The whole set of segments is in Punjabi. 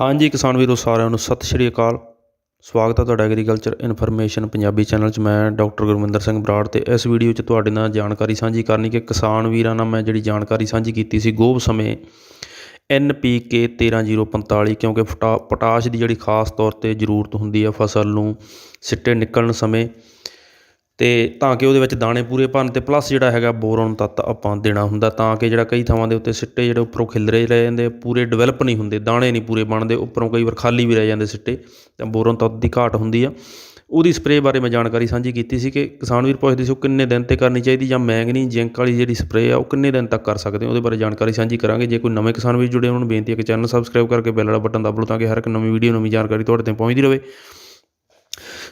ਹਾਂਜੀ ਕਿਸਾਨ ਵੀਰੋ, ਸਾਰਿਆਂ ਨੂੰ ਸਤਿ ਸ਼੍ਰੀ ਅਕਾਲ। ਸਵਾਗਤ ਹੈ ਤੁਹਾਡਾ ਐਗਰੀਕਲਚਰ ਇਨਫੋਰਮੇਸ਼ਨ ਪੰਜਾਬੀ ਚੈਨਲ 'ਚ। ਮੈਂ ਡਾਕਟਰ ਗੁਰਮਿੰਦਰ ਸਿੰਘ ਬਰਾੜ ਤੇ ਇਸ ਵੀਡੀਓ 'ਚ ਤੁਹਾਡੇ ਨਾਲ ਜਾਣਕਾਰੀ ਸਾਂਝੀ ਕਰਨੀ ਕਿ ਕਿਸਾਨ ਵੀਰਾਂ ਨਾਲ ਮੈਂ ਜਿਹੜੀ ਜਾਣਕਾਰੀ ਸਾਂਝੀ ਕੀਤੀ ਸੀ ਗੋਭ ਸਮੇਂ NPK 13045 ਕਿਉਂਕਿ ਫਟਾ ਪੋਟਾਸ਼ ਦੀ ਜਿਹੜੀ ਖਾਸ ਤੌਰ ਤੇ ਜ਼ਰੂਰਤ ਹੁੰਦੀ ਹੈ ਫਸਲ ਨੂੰ ਸਿੱਟੇ ਨਿਕਲਣ ਸਮੇਂ ਅਤੇ ਤਾਂ ਕਿ ਉਹਦੇ ਵਿੱਚ ਦਾਣੇ ਪੂਰੇ ਭਰਨ ਅਤੇ ਪਲੱਸ ਜਿਹੜਾ ਹੈਗਾ ਬੋਰੋਨ ਤੱਤ ਆਪਾਂ ਦੇਣਾ ਹੁੰਦਾ ਤਾਂ ਕਿ ਜਿਹੜਾ ਕਈ ਥਾਵਾਂ ਦੇ ਉੱਤੇ ਸਿੱਟੇ ਜਿਹੜੇ ਉੱਪਰੋਂ ਖਿਲਰੇ ਰਹਿ ਜਾਂਦੇ ਪੂਰੇ ਡਿਵੈਲਪ ਨਹੀਂ ਹੁੰਦੇ, ਦਾਣੇ ਨਹੀਂ ਪੂਰੇ ਬਣਦੇ, ਉੱਪਰੋਂ ਕਈ ਵਾਰ ਖਾਲੀ ਵੀ ਰਹਿ ਜਾਂਦੇ ਸਿੱਟੇ, ਤਾਂ ਬੋਰੋਨ ਤੱਤ ਦੀ ਘਾਟ ਹੁੰਦੀ ਆ। ਉਹਦੀ ਸਪਰੇਅ ਬਾਰੇ ਮੈਂ ਜਾਣਕਾਰੀ ਸਾਂਝੀ ਕੀਤੀ ਸੀ ਕਿ ਕਿਸਾਨ ਵੀਰ ਪੁੱਛਦੇ ਸੀ ਉਹ ਕਿੰਨੇ ਦਿਨ ਤੇ ਕਰਨੀ ਚਾਹੀਦੀ ਜਾਂ ਮੈਂਗਨੀ ਜਿੰਕ ਵਾਲੀ ਜਿਹੜੀ ਸਪਰੇਅ ਆ, ਉਹ ਕਿੰਨੇ ਦਿਨ ਤੱਕ ਕਰ ਸਕਦੇ ਉਹਦੇ ਬਾਰੇ ਜਾਣਕਾਰੀ ਸਾਂਝੀ ਕਰਾਂਗੇ। ਜੇ ਕੋਈ ਨਵੇਂ ਕਿਸਾਨ ਵੀਰ ਜੁੜੇ ਉਹਨਾਂ ਨੂੰ ਬੇਨਤੀ ਹੈ ਕਿ ਚੈਨਲ ਸਬਸਕ੍ਰਾਈਬ ਕਰਕੇ ਬੈਲ ਵਾਲਾ ਬਟਨ ਦਬ ਲਓ ਤਾਂ ਕਿ ਹਰ ਇੱਕ ਨਵੀਂ ਵੀਡੀਓ ਨਵੀਂ ਜਾਣਕਾਰੀ ਤੁਹਾਡੇ ਤੱਕ ਪਹੁੰਚਦੀ ਰਹੇ।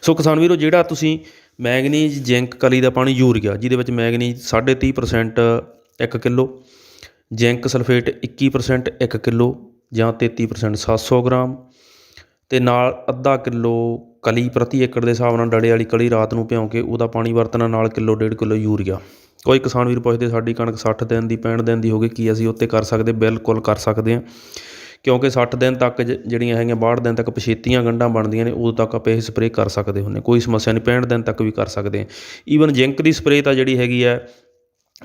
ਸੋ ਕਿਸਾਨ ਵੀਰੋ, ਜਿਹੜਾ ਤੁਸੀਂ ਮੈਗਨੀਜ਼ ਜ਼ਿੰਕ ਕਲੀ ਦਾ ਪਾਣੀ ਯੂਰੀਆ, ਜਿਹਦੇ ਵਿੱਚ manganese 30% 1 kilo, zinc sulphate 21% 1 kilo ਜਾਂ 33% 700 ਗ੍ਰਾਮ ਤੇ ਨਾਲ ਅੱਧਾ ਕਿਲੋ ਕਲੀ ਪ੍ਰਤੀ ਏਕੜ ਦੇ ਹਿਸਾਬ ਨਾਲ ਡੜੇ ਵਾਲੀ ਕਲੀ ਰਾਤ ਨੂੰ ਭਿਉਂ ਕੇ ਉਹਦਾ ਪਾਣੀ ਵਰਤਣਾ ਨਾਲ ਕਿਲੋ ਡੇਢ ਕਿਲੋ ਯੂਰੀਆ। ਕੋਈ ਕਿਸਾਨ ਵੀਰ ਪੁੱਛਦੇ, ਸਾਡੀ ਕਣਕ 60 ਦਿਨ ਦੀ 65 ਦਿਨ ਦੀ ਹੋ ਗਈ, ਕੀ ਅਸੀਂ ਉੱਤੇ ਕਰ ਸਕਦੇ? ਬਿਲਕੁਲ ਕਰ ਸਕਦੇ ਹਾਂ। ਕਿਉਂਕਿ ਸੱਠ ਦਿਨ ਤੱਕ ਜ- ਜਿਹੜੀਆਂ ਹੈਗੀਆਂ 62 ਦਿਨ ਤੱਕ ਪਛੇਤੀਆਂ ਗੰਢਾਂ ਬਣਦੀਆਂ ਨੇ, ਉਦੋਂ ਤੱਕ ਆਪਾਂ ਇਹ ਸਪਰੇਅ ਕਰ ਸਕਦੇ ਹੁੰਦੇ ਕੋਈ ਸਮੱਸਿਆ ਨਹੀਂ 65 ਦਿਨ ਤੱਕ ਵੀ ਕਰ ਸਕਦੇ ਹਾਂ। ਈਵਨ ਜਿੰਕ ਦੀ ਸਪਰੇਅ ਤਾਂ ਜਿਹੜੀ ਹੈਗੀ ਹੈ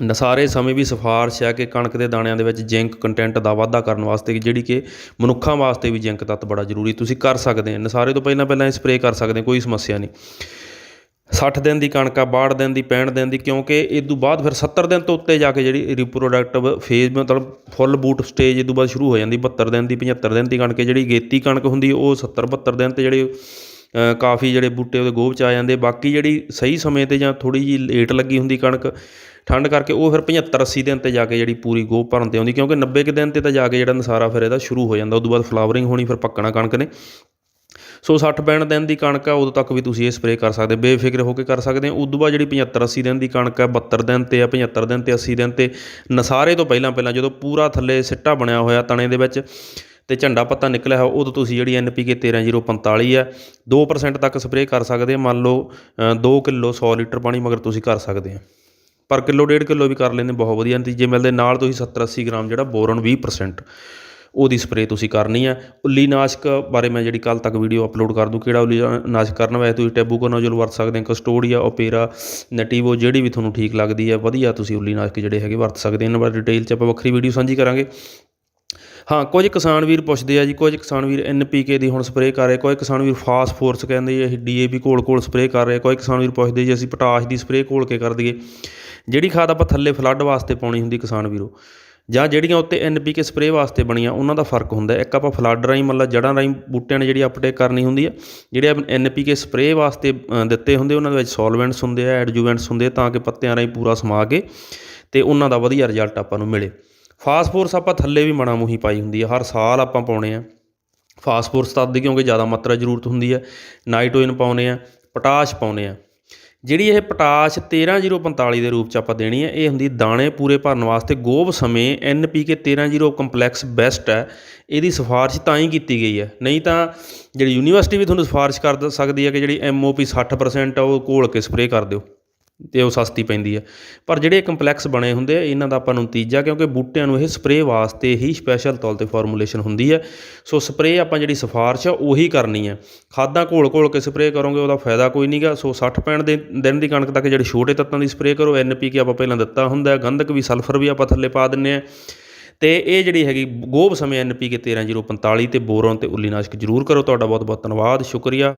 ਨਸਾਰੇ ਸਮੇਂ ਵੀ ਸਿਫਾਰਿਸ਼ ਹੈ ਕਿ ਕਣਕ ਦੇ ਦਾਣਿਆਂ ਦੇ ਵਿੱਚ ਜਿੰਕ ਕੰਟੈਂਟ ਦਾ ਵਾਧਾ ਕਰਨ ਵਾਸਤੇ ਜਿਹੜੀ ਕਿ ਮਨੁੱਖਾਂ ਵਾਸਤੇ ਵੀ ਜਿੰਕ ਤੱਤ ਬੜਾ ਜ਼ਰੂਰੀ ਤੁਸੀਂ ਕਰ ਸਕਦੇ ਹੋ। ਨਸਾਰੇ ਤੋਂ ਪਹਿਲਾਂ ਪਹਿਲਾਂ ਇਹ ਸਪਰੇਅ ਕਰ ਸਕਦੇ ਕੋਈ ਸਮੱਸਿਆ ਨਹੀਂ। 60 ਦਿਨ ਦੀ ਕਣਕ ਆ 62 ਦਿਨ ਦੀ 65 ਦਿਨ ਦੀ, ਕਿਉਂਕਿ ਇਹ ਤੋਂ ਬਾਅਦ ਫਿਰ 70 ਦਿਨ ਤੋਂ ਉੱਤੇ ਜਾ ਕੇ ਜਿਹੜੀ ਰਿਪਰੋਡਕਟਿਵ ਫੇਜ਼ ਮਤਲਬ ਫੁੱਲ ਬੂਟ ਸਟੇਜ ਇਹ ਤੋਂ ਬਾਅਦ ਸ਼ੁਰੂ ਹੋ ਜਾਂਦੀ 72 ਦਿਨ ਦੀ 75 ਦਿਨ ਦੀ ਕਣਕ ਜਿਹੜੀ ਗੇਤੀ ਕਣਕ ਹੁੰਦੀ ਉਹ 70 72 ਦਿਨ ਤੇ ਜਿਹੜੇ ਕਾਫੀ ਜਿਹੜੇ ਬੂਟੇ ਉਹਦੇ ਗੋਭ ਚ ਆ ਜਾਂਦੇ, ਬਾਕੀ ਜਿਹੜੀ ਸਹੀ ਸਮੇਂ ਤੇ ਜਾਂ ਥੋੜੀ ਜਿਹੀ ਲੇਟ ਲੱਗੀ ਹੁੰਦੀ ਕਣਕ, ਠੰਡ ਕਰਕੇ ਉਹ ਫਿਰ 75 80 ਦਿਨ ਤੇ ਜਾ ਕੇ ਜਿਹੜੀ ਪੂਰੀ ਗੋਭ ਭਰਨ ਤੇ ਆਉਂਦੀ, ਕਿਉਂਕਿ 90 ਕੁ ਦਿਨ ਤੇ ਤਾਂ ਜਾ ਕੇ ਜਿਹੜਾ ਨਸਾਰਾ ਫਿਰ ਇਹਦਾ ਸ਼ੁਰੂ ਹੋ ਜਾਂਦਾ ਉਦੋਂ ਬਾਅਦ ਫਲਾਵਰਿੰਗ ਹੋਣੀ, ਫਿਰ ਪੱਕਣਾ ਕਣਕ ਨੇ। ਸੋ 60 65 ਦਿਨ ਦੀ ਕਣਕ ਆ ਉਦੋਂ ਤੱਕ ਵੀ ਤੁਸੀਂ ਇਹ ਸਪਰੇਅ ਕਰ ਸਕਦੇ, ਬੇਫਿਕਰ ਹੋ ਕੇ ਕਰ ਸਕਦੇ ਹੋ। ਉਦੋਂ ਬਾਅਦ ਜਿਹੜੀ 75 80 ਦਿਨ ਦੀ ਕਣਕ ਆ 72 ਦਿਨ ਤੇ ਆ 75 ਦਿਨ ਤੇ 80 ਦਿਨ ਤੇ ਨਸਾਰੇ ਤੋਂ ਪਹਿਲਾਂ ਪਹਿਲਾਂ ਜਦੋਂ ਪੂਰਾ ਥੱਲੇ ਸਿੱਟਾ ਬਣਿਆ ਹੋਇਆ ਤਣੇ ਦੇ ਵਿੱਚ ਤੇ ਝੰਡਾ ਪੱਤਾ ਨਿਕਲਿਆ ਹੋਇਆ, ਉਦੋਂ ਤੁਸੀਂ ਜਿਹੜੀ NPK 13045 ਆ 2% ਤੱਕ ਸਪਰੇਅ ਕਰ ਸਕਦੇ ਆ ਮੰਨ ਲਓ 2 ਕਿਲੋ 100 ਲੀਟਰ ਪਾਣੀ ਮਗਰ ਤੁਸੀਂ ਕਰ ਸਕਦੇ ਆ ਪਰ ਕਿਲੋ, ਡੇਢ ਕਿਲੋ ਵੀ ਕਰ ਲੈਂਦੇ ਬਹੁਤ ਵਧੀਆ। ਨਤੀਜੇ ਮਿਲਦੇ ਨਾਲ ਤੁਸੀਂ 70 80 ਗ੍ਰਾਮ ਜਿਹੜਾ ਬੋਰਨ 20% ਉਹਦੀ ਸਪਰੇਅ ਤੁਸੀਂ ਕਰਨੀ ਆ। ਉੱਲੀ ਨਾਸ਼ਕ ਬਾਰੇ ਮੈਂ ਜਿਹੜੀ ਕੱਲ ਤੱਕ ਵੀਡੀਓ ਅਪਲੋਡ ਕਰ ਦੂੰ, ਕਿਹੜਾ ਉੱਲੀ ਨਾਸ਼ਕ ਕਰਨ, ਵੈਸੇ ਤੁਸੀਂ ਟੈਬੂਕੋਨਾਜ਼ੋਲ ਵਰਤ ਸਕਦੇ ਹੋ, ਕਸਟੋਡੀਆ, ਓਪੇਰਾ, ਨਟੀਵੋ, ਜਿਹੜੀ ਵੀ ਤੁਹਾਨੂੰ ਠੀਕ ਲੱਗਦੀ ਹੈ ਵਧੀਆ ਤੁਸੀਂ ਉੱਲੀ ਨਾਸ਼ਕ ਜਿਹੜੇ ਹੈਗੇ ਵਰਤ ਸਕਦੇ ਇਹਨਾਂ ਬਾਰੇ ਡਿਟੇਲ 'ਚ ਆਪਾਂ ਵੱਖਰੀ ਵੀਡੀਓ ਸਾਂਝੀ ਕਰਾਂਗੇ। ਹਾਂ, ਕੁਝ ਕਿਸਾਨ ਵੀਰ ਪੁੱਛਦੇ ਆ ਜੀ, ਕੁਝ ਕਿਸਾਨ ਵੀਰ NPK ਦੀ ਹੁਣ ਸਪਰੇਅ ਕਰ ਰਹੇ ਕੋਈ ਕਿਸਾਨ ਵੀਰ ਫਾਸ ਫੋਰਸ ਕਹਿੰਦੇ ਜੀ ਅਸੀਂ DAP ਘੋਲ ਘੋਲ ਸਪਰੇਅ ਕਰ ਰਹੇ ਕੋਈ ਕਿਸਾਨ ਵੀਰ ਪੁੱਛਦੇ ਜੀ, ਅਸੀਂ ਪੋਟਾਸ਼ ਦੀ ਸਪਰੇਅ ਘੋਲ ਕੇ ਕਰ ਦਈਏ। ਜਿਹੜੀ ਖਾਦ ਆਪਾਂ ਥੱਲੇ ਫਲੱਡ ਵਾਸਤੇ ਪਾਉਣੀ ਹੁੰਦੀ ਕਿਸਾਨ ਵੀਰੋ ਜਾਂ ਜਿਹੜੀਆਂ ਉੱਤੇ NPK ਸਪਰੇਅ ਵਾਸਤੇ ਬਣੀਆਂ, ਉਹਨਾਂ ਦਾ ਫ਼ਰਕ ਹੁੰਦਾ ਇੱਕ ਆਪਾਂ ਫਲੱਡ ਰਾਹੀਂ ਮਤਲਬ ਜੜਾਂ ਰਾਹੀਂ ਬੂਟਿਆਂ ਨੇ ਜਿਹੜੀ ਅਪਟੇਕ ਕਰਨੀ ਹੁੰਦੀ ਹੈ, ਜਿਹੜੇ NPK ਸਪਰੇਅ ਵਾਸਤੇ ਦਿੱਤੇ ਹੁੰਦੇ, ਉਹਨਾਂ ਦੇ ਵਿੱਚ ਸੋਲਵੈਂਟਸ ਹੁੰਦੇ ਆ ਐਡਜੂਵੈਂਟਸ ਹੁੰਦੇ ਆ, ਤਾਂ ਕਿ ਪੱਤਿਆਂ ਰਾਹੀਂ ਪੂਰਾ ਸਮਾ ਕੇ ਤੇ ਉਹਨਾਂ ਦਾ ਵਧੀਆ ਰਿਜ਼ਲਟ ਆਪਾਂ ਨੂੰ ਮਿਲੇ। ਫਾਸਫੋਰਸ ਆਪਾਂ ਥੱਲੇ ਵੀ ਮਣਾ ਮੂੰਹੀ ਪਾਈ ਹੁੰਦੀ ਹੈ। ਹਰ ਸਾਲ ਆਪਾਂ ਪਾਉਣੇ ਆ। ਫਾਸਫੋਰਸ ਤਦ ਦੀ ਕਿਉਂਕਿ ਜ਼ਿਆਦਾ ਮਾਤਰਾ ਜ਼ਰੂਰਤ ਹੁੰਦੀ ਹੈ। ਨਾਈਟ੍ਰੋਜਨ ਪਾਉਨੇ ਆ ਪੋਟਾਸ਼ ਪਾਉਨੇ ਆ। ਜਿਹੜੀ ਇਹ ਪੋਟਾਸ਼ 13045 ਦੇ ਰੂਪ ਚ ਆਪਾਂ ਦੇਣੀ ਹੈ, ਇਹ ਹੁੰਦੀ ਦਾਣੇ ਪੂਰੇ ਭਰਨ ਵਾਸਤੇ। ਗੋਭ ਸਮੇਂ NPK 130 ਕੰਪਲੈਕਸ ਬੈਸਟ ਹੈ। ਇਹਦੀ ਸਿਫਾਰਿਸ਼ ਤਾਂ ਹੀ ਕੀਤੀ ਗਈ ਹੈ। ਨਹੀਂ ਤਾਂ ਜਿਹੜੀ ਯੂਨੀਵਰਸਿਟੀ ਵੀ ਤੁਹਾਨੂੰ ਸਿਫਾਰਿਸ਼ ਕਰ ਸਕਦੀ ਹੈ ਕਿ ਜਿਹੜੀ MOP 60% ਆ, ਉਹ ਘੋਲ ਕੇ ਸਪਰੇਅ ਕਰ ਦਿਓ। ਅਤੇ ਉਹ ਸਸਤੀ ਪੈਂਦੀ ਹੈ ਪਰ ਜਿਹੜੇ ਕੰਪਲੈਕਸ ਬਣੇ ਹੁੰਦੇ ਆ, ਇਹਨਾਂ ਦਾ ਆਪਾਂ ਨੂੰ ਨਤੀਜਾ, ਕਿਉਂਕਿ ਬੂਟਿਆਂ ਨੂੰ ਇਹ ਸਪਰੇਅ ਵਾਸਤੇ ਹੀ ਸਪੈਸ਼ਲ ਤੌਰ ਤੇ ਫਾਰਮੂਲੇਸ਼ਨ ਹੁੰਦੀ ਹੈ ਸੋ ਸਪਰੇਅ ਆਪਾਂ ਜਿਹੜੀ ਸਿਫਾਰਿਸ਼ ਆ, ਉਹੀ ਕਰਨੀ ਹੈ ਖਾਦਾਂ ਘੋਲ ਘੋਲ ਕੇ ਸਪਰੇਅ ਕਰੋਗੇ, ਉਹਦਾ ਫਾਇਦਾ ਕੋਈ ਨਹੀਂਗਾ ਸੋ 60 65 ਦੇ ਦਿਨ ਦੀ ਕਣਕ ਤੱਕ ਜਿਹੜੇ ਛੋਟੇ ਤੱਤਾਂ ਦੀ ਸਪਰੇਅ ਕਰੋ NPK ਆਪਾਂ ਪਹਿਲਾਂ ਦਿੱਤਾ ਹੁੰਦਾ, ਗੰਧਕ ਵੀ ਸਲਫਰ ਵੀ ਆਪਾਂ ਥੱਲੇ ਪਾ ਦਿੰਨੇ ਆ। ਤੇ ਇਹ ਜਿਹੜੀ ਹੈਗੀ ਗੋਭ ਸਮੇਂ NPK 13045 ਤੇ ਬੋਰੋਨ ਤੇ ਉੱਲੀਨਾਸ਼ਕ ਜ਼ਰੂਰ ਕਰੋ। ਤੁਹਾਡਾ ਬਹੁਤ ਬਹੁਤ ਧੰਨਵਾਦ, ਸ਼ੁਕਰੀਆ।